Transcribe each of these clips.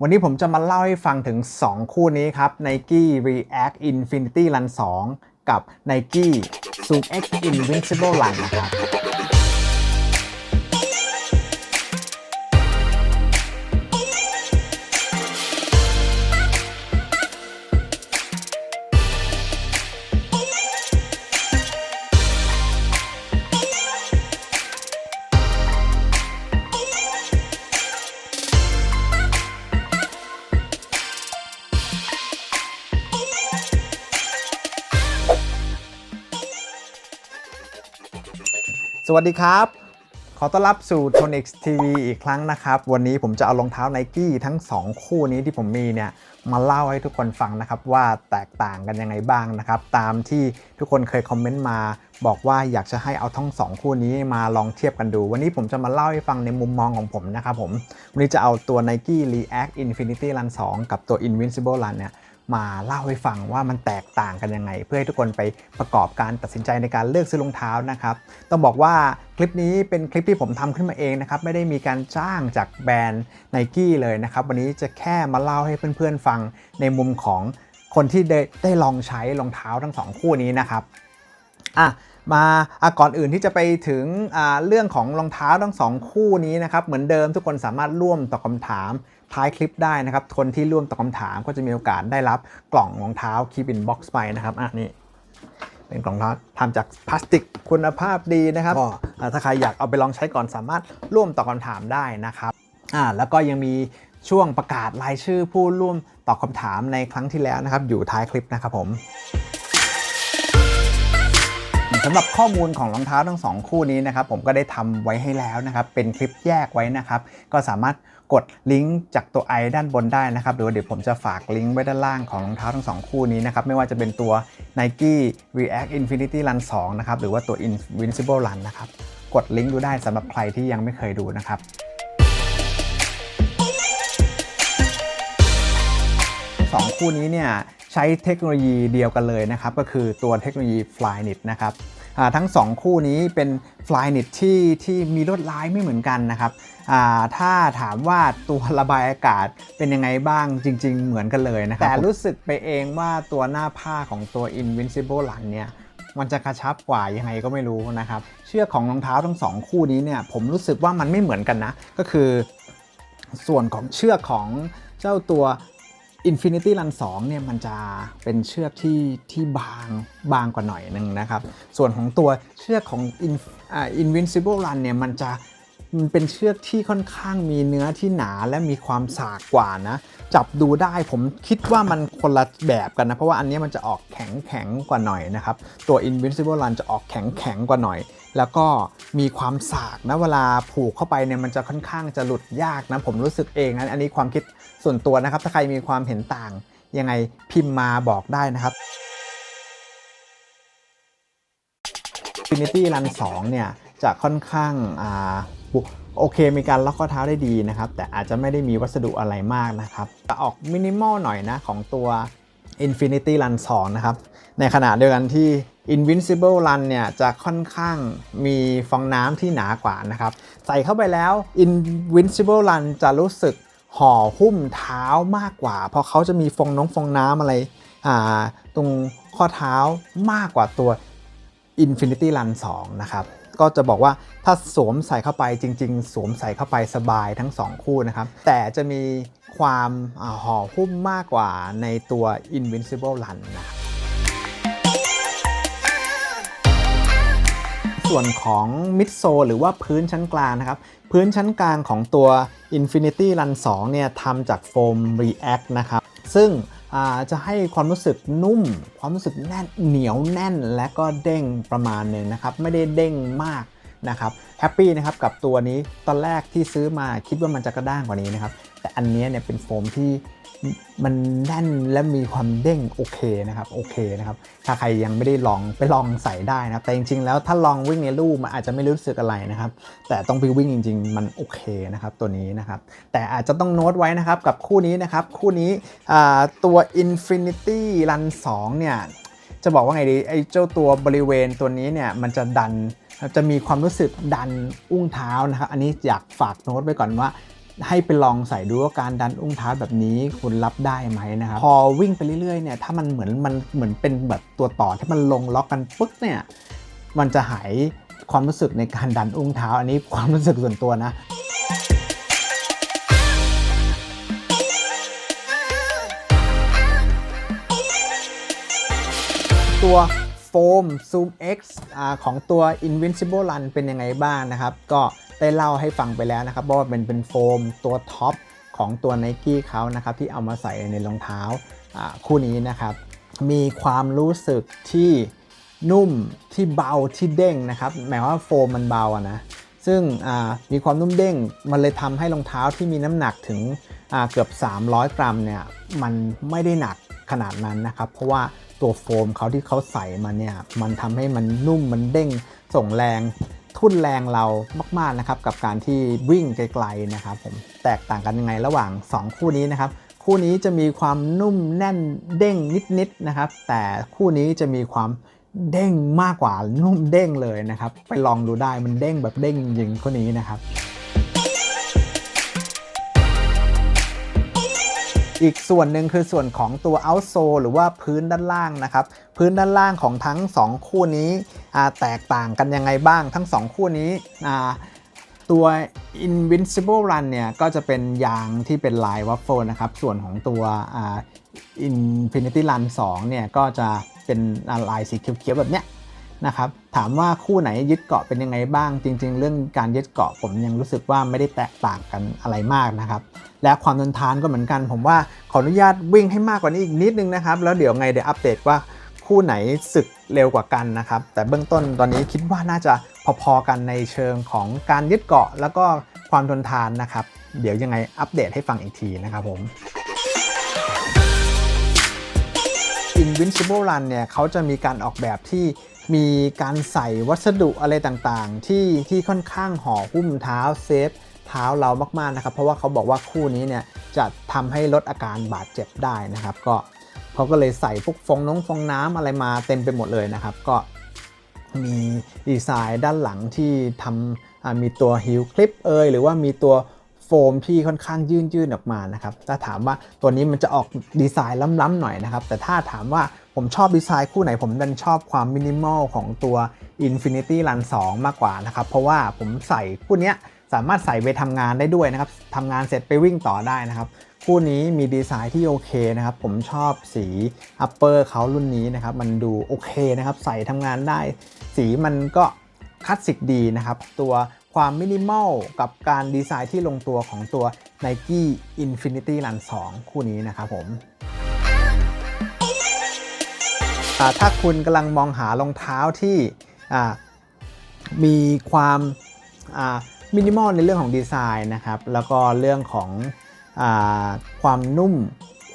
วันนี้ผมจะมาเล่าให้ฟังถึง 2 คู่นี้ครับ Nike React Infinity Run 2 กับ Nike Zoom X Invincible Run นะครับ สวัสดีครับ ขอต้อนรับสู่ Tonix TV อีกครั้งนะครับ วันนี้ผมจะเอารองเท้า Nike ทั้ง 2 คู่นี้ที่ผมมีเนี่ย มาเล่าให้ทุกคนฟังนะครับ ว่าแตกต่างกันยังไงบ้างนะครับ ตามที่ทุกคนเคยคอมเมนต์มา บอกว่าอยากจะให้เอาทั้ง 2 คู่นี้มาลองเทียบกันดู วันนี้ผมจะมาเล่าให้ฟังในมุมมองของผมนะครับผม วันนี้จะเอาตัว Nike React Infinity Run 2 กับตัว Invincible Run เนี่ย มาเล่าให้ฟังว่ามันแตกต่างกันยังไง เพื่อให้ทุกคนไปประกอบการตัดสินใจในการเลือกซื้อรองเท้านะครับ ต้องบอกว่าคลิปนี้เป็นคลิปที่ผมทำขึ้นมาเองนะครับ ไม่ได้มีการจ้างจากแบรนด์ n i กี้เลยนะครับ วันนี้จะแค่มาเล่าให้เพื่อนๆฟังในมุมของคนที่ได้ได้ลองใช้รองเท้าทั้งสองคู่นี้นะครับอะมาอะก่อนอื่นที่จะไปถึงเรื่องของรองเท้าทั้งสองคู่นี้นะครับ เหมือนเดิมทุกคนสามารถร่วมตอบคำถาม ท้ายคลิปได้นะครับ คนที่ร่วมตอบคำถามก็จะมีโอกาสได้รับกล่องรองเท้าคีบินบ็อกซ์ไปนะครับอะนี่เป็นกล่องรองเท้าทำจากพลาสติกคุณภาพดีนะครับก็ถ้าใครอยากเอาไปลองใช้ก่อนสามารถร่วมตอบคำถามได้นะครับอ่าแล้วก็ยังมีช่วงประกาศรายชื่อผู้ร่วมตอบคำถามในครั้งที่แล้วนะครับ อยู่ท้ายคลิปนะครับผม สำหรับข้อมูลของรองเท้าทั้งสองคู่นี้นะครับผมก็ได้ทำไว้ให้แล้วนะครับเป็นคลิปแยกไว้นะครับก็สามารถกดลิงก์จากตัว i ด้านบนได้นะครับหรือว่าเดี๋ยวผมจะฝากลิงก์ไว้ด้านล่างของรองเท้าทั้งสองคู่นี้นะครับไม่ว่าจะเป็นตัว Nike React Infinity Run 2นะครับหรือว่าตัว Invincible Run นะครับกดลิงก์ดูได้สำหรับใครที่ยังไม่เคยดูนะครับสองคู่นี้เนี่ยใช้เทคโนโลยีเดียวกันเลยนะครับก็คือตัวเทคโนโลยี Flyknit นะครับ ทั้ง 2 คู่นี้เป็น Flyknit ที่ที่มีลวดลายไม่เหมือนกันนะครับอ่าถ้าถามว่าตัวระบายอากาศเป็นยังไงบ้างจริง ๆ เหมือนกันเลยนะครับ แต่รู้สึกไปเองว่าตัวหน้าผ้าของตัว Invincible Run เนี่ยมันจะกระชับกว่ายังไงก็ไม่รู้นะครับ เชือกของรองเท้าทั้งสองคู่นี้เนี่ยผมรู้สึกว่ามันไม่เหมือนกันนะ ก็คือ ส่วนของเชือกของเจ้าตัว Infinity Run 2เนี่ยมันจะเป็นเชือกที่ที่บางบางกว่าหน่อยหนึงนะครับ ส่วนของตัวเชือกของ In, อ่า Invincible Run เนี่ยมันจะมันเป็นเชือกที่ค่อนข้างมีเนื้อที่หนาและมีความสากกว่านะ จับดูได้ผมคิดว่ามันคนละแบบกันนะ เพราะว่าอันนี้มันจะออกแข็งแข็งกว่าหน่อยนะครับ ตัว Invincible Run จะออกแข็งแข็งกว่าหน่อย แล้วก็มีความสากนะเวลาผูกเข้าไปเนี่ยมันจะค่อนข้างจะหลุดยากนะผมรู้สึกเองนะอันนี้ความคิดส่วนตัวนะครับ ถ้าใครมีความเห็นต่างยังไงพิมพ์มาบอกได้นะครับ Infinity Run 2 เนี่ย จะค่อนข้างอ่าโอเคมีการล็อกข้อเท้าได้ดีนะครับ แต่อาจจะไม่ได้มีวัสดุอะไรมากนะครับจะออกมินิมอลหน่อยนะของตัว Infinity Run 2 นะครับ ในขณะเดียวกันที่ Invincible Run เนี่ยจะค่อนข้างมีฟองน้ำที่หนากว่านะครับ ใส่เข้าไปแล้ว Invincible Run จะรู้สึกห่อหุ้มเท้ามากกว่า เพราะเขาจะมีฟองน้องฟองน้ำอะไรตรงข้อเท้ามากกว่าตัว Infinity Run 2 นะครับ ก็จะบอกว่าถ้าสวมใส่เข้าไปจริง ๆ สวมใส่เข้าไปสบายทั้ง 2 คู่นะครับ แต่จะมีความห่อหุ้มมากกว่าในตัว Invincible Run นะครับส่วนของมิดโซหรือว่าพื้นชั้นกลางนะครับ พื้นชั้นกลางของตัว Infinity Run 2 เนี่ยทำจากโฟม React นะครับ ซึ่ง จะให้ความรู้สึกนุ่ม ความรู้สึกแน่นเหนียวแน่นและก็เด้งประมาณหนึ่งนะครับ ไม่ได้เด้งมากนะครับแฮปปี้นะครับกับตัวนี้ตอนแรกที่ซื้อมาคิดว่ามันจะกระด้างกว่านี้นะครับแต่อันนี้เนี่ยเป็นโฟมที่ มันแน่นและมีความเด้งโอเคนะครับโอเคนะครับถ้าใครยังไม่ได้ลองไปลองใส่ได้นะครับแต่จริงๆ แล้วถ้าลองวิ่งในลู่มันอาจจะไม่รู้สึกอะไรนะครับ แต่ต้องไปวิ่งจริง ๆ มันโอเคนะครับตัวนี้นะครับ แต่อาจจะต้องโน้ตไว้นะครับกับคู่นี้นะครับคู่นี้ตัว Infinity Run 2 เนี่ยจะบอกว่าไงดีไอ้เจ้าตัวบริเวณตัวนี้เนี่ยมันจะดันจะมีความรู้สึกดันอุ้งเท้านะครับ อันนี้อยากฝากโน้ตไว้ก่อนว่า ให้ไปลองใส่ดูว่าการดันอุ้งเท้าแบบนี้คุณรับได้ไหมนะครับพอวิ่งไปเรื่อยๆเนี่ยถ้ามันเหมือนมันเหมือนเป็นแบบตัวต่อที่มันลงล็อกกันปึ๊กเนี่ยมันจะหายความรู้สึกในการดันอุ้งเท้า อันนี้ความรู้สึกส่วนตัวนะตัวโฟม Zoom X อของตัว Invincible Run เป็นยังไงบ้างนะครับ ก็ ได้เล่าให้ฟังไปแล้วนะครับว่าเป็นเป็นโฟมตัวท็อปของตัว Nike เขานะครับที่เอามาใส่ในรองเท้าคู่นี้นะครับมีความรู้สึกที่นุ่มที่เบาที่เด้งนะครับหมายว่าโฟมมันเบาอะนะซึ่งมีความนุ่มเด้งมันเลยทำให้รองเท้าที่มีน้ำหนักถึงเกือบ 300 กรัมเนี่ยมันไม่ได้หนักขนาดนั้นนะครับ เพราะว่าตัวโฟมเขาที่เขาใส่มาเนี่ยมันทำให้มันนุ่มมันเด้งส่งแรง ทุ่นแรงเรามากๆนะครับกับการที่วิ่งไกลๆนะครับผมแตกต่างกันยังไงระหว่าง 2 คู่นี้นะครับคู่นี้จะมีความนุ่มแน่นเด้งนิดๆนะครับ แต่คู่นี้จะมีความเด้งมากกว่านุ่มเด้งเลยนะครับ ไปลองดูได้มันเด้งแบบเด้งจริงคู่นี้นะครับ อีกส่วนหนึ่งคือส่วนของตัว outsole หรือว่าพื้นด้านล่างนะครับ พื้นด้านล่างของทั้ง 2 คู่นี้แตกต่างกันยังไงบ้างทั้ง 2 คู่นี้ตัว Invincible Run เนี่ย ก็จะเป็นยางที่เป็นลายวัฟเฟิลนะครับ ส่วนของตัว Infinity Run 2 เนี่ย ก็จะเป็นลายสีเขียวๆแบบเนี้ย นะครับถามว่าคู่ไหนยึดเกาะเป็นยังไงบ้าง จริง ๆ เรื่องการยึดเกาะผมยังรู้สึกว่าไม่ได้แตกต่างกันอะไรมากนะครับ และความทนทานก็เหมือนกัน ผมว่าขออนุญาตวิ่งให้มากกว่านี้อีกนิดนึงนะครับ แล้วเดี๋ยวไงเดี๋ยวอัปเดตว่าคู่ไหนสึกเร็วกว่ากันนะครับ แต่เบื้องต้นตอนนี้คิดว่าน่าจะพอๆกันในเชิงของการยึดเกาะ แล้วก็ความทนทานนะครับ เดี๋ยวยังไงอัปเดตให้ฟังอีกทีนะครับผม Invincible Run เนี่ยเขาจะมีการออกแบบที่ มีการใส่วัสดุอะไรต่างๆ ที่ที่ค่อนข้างห่อหุ้มเท้าเซฟเท้าเรามากๆนะครับ เพราะว่าเขาบอกว่าคู่นี้เนี่ยจะทำให้ลดอาการบาดเจ็บได้นะครับ ก็เขาก็เลยใส่พวกฟองน้องฟองน้ำอะไรมาเต็มไปหมดเลยนะครับ ก็มีดีไซน์ด้านหลังที่ทำมีตัวฮิลคลิปเอยหรือว่ามีตัว โฟมที่ค่อนข้างยื่นยื่นๆออกมานะครับถ้าถามว่าตัวนี้มันจะออกดีไซน์ล้ำๆหน่อยนะครับ แต่ถ้าถามว่าผมชอบดีไซน์คู่ไหนผมดันชอบความมินิมอลของตัว Infinity Run 2 มากกว่านะครับ เพราะว่าผมใส่คู่นี้สามารถใส่ไปทำงานได้ด้วยนะครับทำงานเสร็จไปวิ่งต่อได้นะครับ คู่นี้มีดีไซน์ที่โอเคนะครับ ผมชอบสีอัปเปอร์เขารุ่นนี้นะครับ มันดูโอเคนะครับ ใส่ทำงานได้ สีมันก็คลาสสิกดีนะครับ ตัว ความมินิมอลกับการดีไซน์ที่ลงตัวของตัว Nike Infinity Run 2 คู่นี้นะครับผมถ้าคุณกำลังมองหารองเท้าที่มีความมินิมอลในเรื่องของดีไซน์นะครับ แล้วก็เรื่องของอความนุ่ม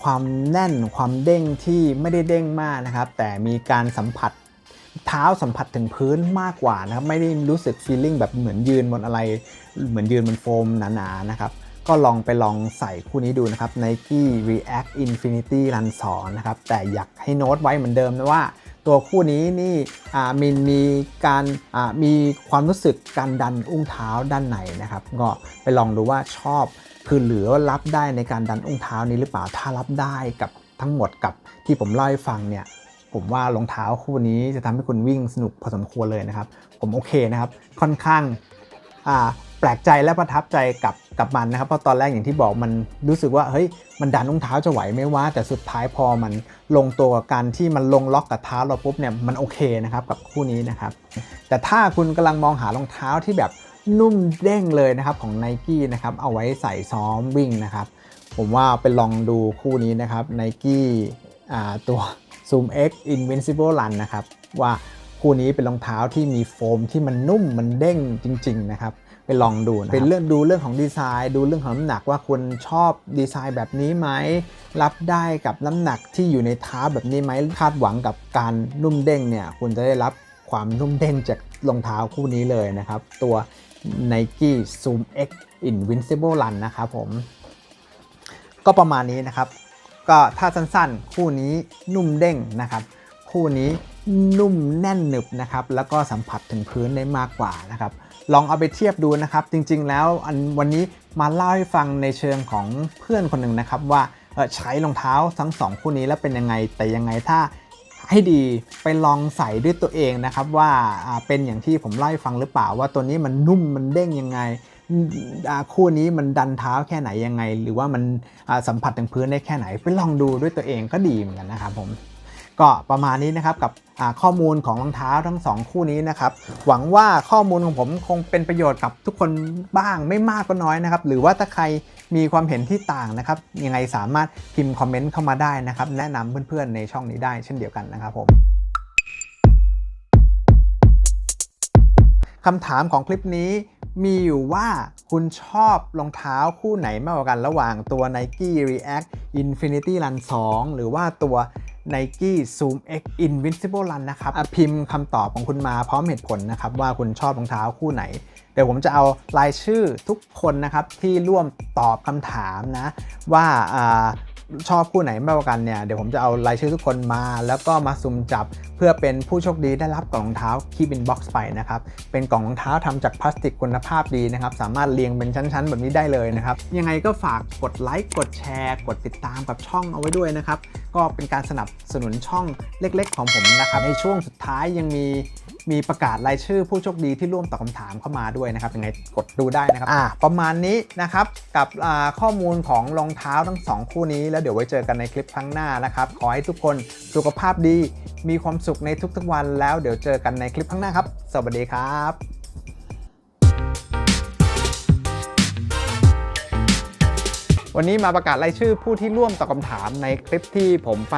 ความแน่น ความเด้งที่ไม่ได้เด้งมากนะครับ แต่มีการสัมผัส เท้าสัมผัสถึงพื้นมากกว่านะครับไม่ได้รู้สึกฟีลลิ่งแบบเหมือนยืนบนอะไร เหมือนยืนบนโฟมหนาๆนะครับก็ลองไปลองใส่คู่นี้ดูนะครับ Nike React Infinity Run 2นะครับแต่อยากให้โน้ตไว้เหมือนเดิมนะว่า ตัวคู่นี้นี่อ่ามีการมีความรู้สึกการดันอุ้งเท้าด้านในนะครับ ก็ไปลองดูว่าชอบคือเหลือรับได้ในการดันอุ้งเท้านี้หรือเปล่าถ้ารับได้กับทั้งหมดกับที่ผมเล่าให้ฟังเนี่ย ผมว่ารองเท้าคู่นี้จะทำให้คุณวิ่งสนุกพอสมควรเลยนะครับ ผมโอเคนะครับ ค่อนข้างแปลกใจและประทับใจกับกับมันนะครับ เพราะตอนแรกอย่างที่บอกมันรู้สึกว่าเฮ้ยมันดันรองเท้าจะไหวไหมว่า แต่สุดท้ายพอมันลงตัวกับการที่มันลงล็อกกับเท้าเราปุ๊บเนี่ยมันโอเคนะครับกับคู่นี้นะครับ แต่ถ้าคุณกำลังมองหารองเท้าที่แบบนุ่มเด้งเลยนะครับของ n i กี้นะครับเอาไว้ใส่ซ้อมวิ่งนะครับ ผมว่าไปลองดูคู่นี้นะครับ n i กี้ตัว Zoom X Invincible Run นะครับ ว่าคู่นี้เป็นรองเท้าที่มีโฟมที่มันนุ่มมันเด้งจริง ๆ นะครับ ไปลองดูนะเป็นเรื่องดูเรื่องของดีไซน์ ดูเรื่องของน้ำหนักว่าคุณชอบดีไซน์แบบนี้ไหม รับได้กับน้ำหนักที่อยู่ในเท้าแบบนี้ไหมคาดหวังกับการนุ่มเด้งเนี่ยคุณจะได้รับความนุ่มเด้งจากรองเท้าคู่นี้เลยนะครับ ตัว Nike Zoom X Invincible Run นะครับผม ก็ประมาณนี้นะครับ ก็ถ้าสั้นๆ คู่นี้นุ่มเด้งนะครับ คู่นี้นุ่มแน่นหนึบนะครับ แล้วก็สัมผัสถึงพื้นได้มากกว่านะครับ ลองเอาไปเทียบดูนะครับ จริงๆ แล้วอันวันนี้มาเล่าให้ฟังในเชิงของเพื่อนคนหนึ่งนะครับ ว่าใช้รองเท้าทั้งสองคู่นี้แล้วเป็นยังไง แต่ยังไงถ้าให้ดีไปลองใส่ด้วยตัวเองนะครับ ว่าเป็นอย่างที่ผมเล่าให้ฟังหรือเปล่าว่าตัวนี้มันนุ่มมันเด้งยังไง คู่นี้มันดันเท้าแค่ไหนยังไง หรือว่ามันสัมผัสถึงพื้นได้แค่ไหนไปลองดูด้วยตัวเองก็ดีเหมือนกันนะครับผมก็ประมาณนี้นะครับกับข้อมูลของรองเท้าทั้งสองคู่นี้นะครับหวังว่าข้อมูลของผมคงเป็นประโยชน์กับทุกคนบ้างไม่มากก็น้อยนะครับหรือว่าถ้าใครมีความเห็นที่ต่างนะครับยังไงสามารถพิมพ์คอมเมนต์เข้ามาได้นะครับแนะนำเพื่อนๆในช่องนี้ได้เช่นเดียวกันนะครับผมคำถามของคลิปนี้ มีอยู่ว่าคุณชอบรองเท้าคู่ไหนมากกว่ากันระหว่างตัว Nike React Infinity Run 2 หรือว่าตัว Nike Zoom X Invincible Run นะครับอะพิมพ์คำตอบของคุณมาพร้อมเหตุผลนะครับว่าคุณชอบรองเท้าคู่ไหน เดี๋ยวผมจะเอารายชื่อทุกคนนะครับที่ร่วมตอบคำถามนะว่า ชอบคู่ไหนมากกว่ากันเนี่ยเดี๋ยวผมจะเอารายชื่อทุกคนมา แล้วก็มาสุ่มจับเพื่อเป็นผู้โชคดีได้รับกล่องรองเท้าคีบินบ็อกซ์ไปนะครับเป็นกล่องรองเท้าทำจากพลาสติกคุณภาพดีนะครับสามารถเรียงเป็นชั้นๆ แบบนี้ได้เลยนะครับยังไงก็ฝากกดไลค์กดแชร์กดติดตามกับช่องเอาไว้ด้วยนะครับก็เป็นการสนับสนุนช่องเล็ก ๆ ของผมนะครับในช่วงสุดท้ายยังมีมีประกาศรายชื่อผู้โชคดีที่ร่วมตอบคำถามเข้ามาด้วยนะครับยังไงกดดูได้นะครับอ่าประมาณนี้นะครับกับข้อมูลของรองเท้าทั้งสองคู่นี้ แล้วเดี๋ยวไว้เจอกันในคลิปครั้งหน้านะครับ ขอให้ทุกคนสุขภาพดี มีความสุขในทุกๆวันแล้วเดี๋ยวเจอกันในคลิปข้งหน้าครับ สวัสดีครับวันนี้มาประกาศรายชื่อผู้ที่ร่วมตอบคำถามในคลิปที่ผมไป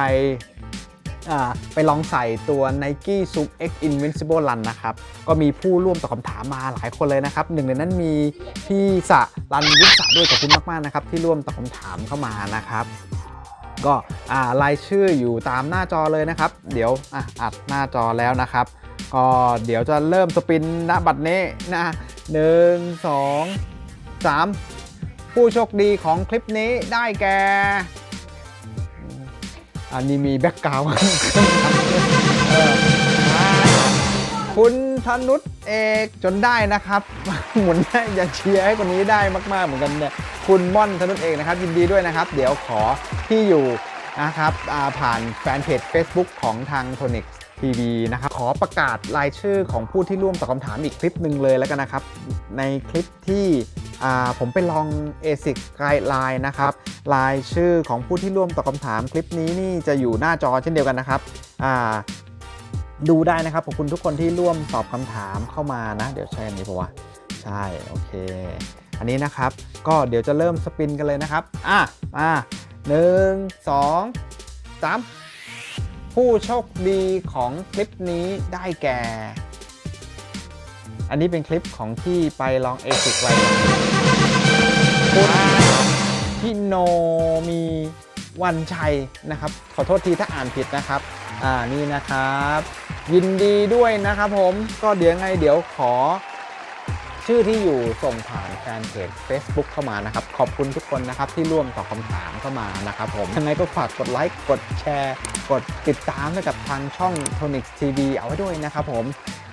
ไปลองใส่ตัว Nike Zoom X Invincible Run นะครับ ก็มีผู้ร่วมตอบคำถามมาหลายคนเลยนะครับ หนึ่งในนั้นมีพี่สะรันยุทธศะด้วยขอบคุณมากๆนะครับ ที่ร่วมตอบคำถามเข้ามานะครับก็อ่ารายชื่ออยู่ตามหน้าจอเลยนะครับ เดี๋ยวออัดหน้าจอแล้วนะครับ ก็เดี๋ยวจะเริ่มสปินณบัตรนี้นะหนึ่งสองสามผู้โชคดีของคลิปนี้ได้แก่ อันนี้มีแบ็กกราวด์คุณธนุษเอกจนได้นะครับ หมุนได้อย่าเชียร์ให้คนนี้ได้มากๆเหมือนกันเนี่ยคุณม่อนธนุษเอกนะครับยินดีด้วยนะครับ เดี๋ยวขอที่อยู่นะครับอ่าผ่านแฟนเพจ Facebook ของทาง t o n i x TV นะครับขอประกาศรายชื่อของผู้ที่ร่วมตอบคำถามอีกคลิปหนึ่งเลยแล้วกันนะครับ ในคลิปที่อ่า ผมไปลอง ASIC Guideline นะครับรายชื่อของผู้ที่ร่วมตอบคำถามคลิปนี้นี่จะอยู่หน้าจอเช่นเดียวกันนะครับดูได้นะครับขอบคุณทุกคนที่ร่วมตอบคำถามเข้ามานะ เดี๋ยวใช่อันนี้ปะวะใช่โอเค อันนี้นะครับก็เดี๋ยวจะเริ่มสปินกันเลยนะครับอะมาหนึ่งสองสามผู้โชคดีของคลิปนี้ได้แก่ อันนี้เป็นคลิปของที่ไปลองเอซิกไว้ คุณพี่โนมีวันชัยนะครับ ขอโทษทีถ้าอ่านผิดนะครับ อ่านี่นะครับ ยินดีด้วยนะครับผมก็เดี๋ยวไงเดี๋ยวขอ ชื่อที่อยู่ส่งผ่านแฟนเพจ Facebook เข้ามานะครับ ขอบคุณทุกคนนะครับที่ร่วมตอบคำถามเข้ามานะครับผมยังไงก็ฝากกดไลค์กดแชร์ กดติดตามให้กับทางช่อง t o n i x TV เอาไว้ด้วยนะครับผม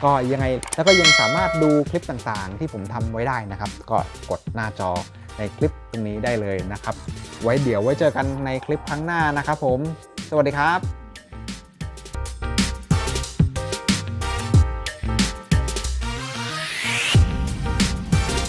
ก็ยังไงแล้วก็ยังสามารถดูคลิปต่างๆ ที่ผมทำไว้ได้นะครับ ก็กดหน้าจอ ในคลิปตรงนี้ได้เลยนะครับ ไว้เดี๋ยวไว้เจอกันในคลิปครั้งหน้านะครับผม สวัสดีครับ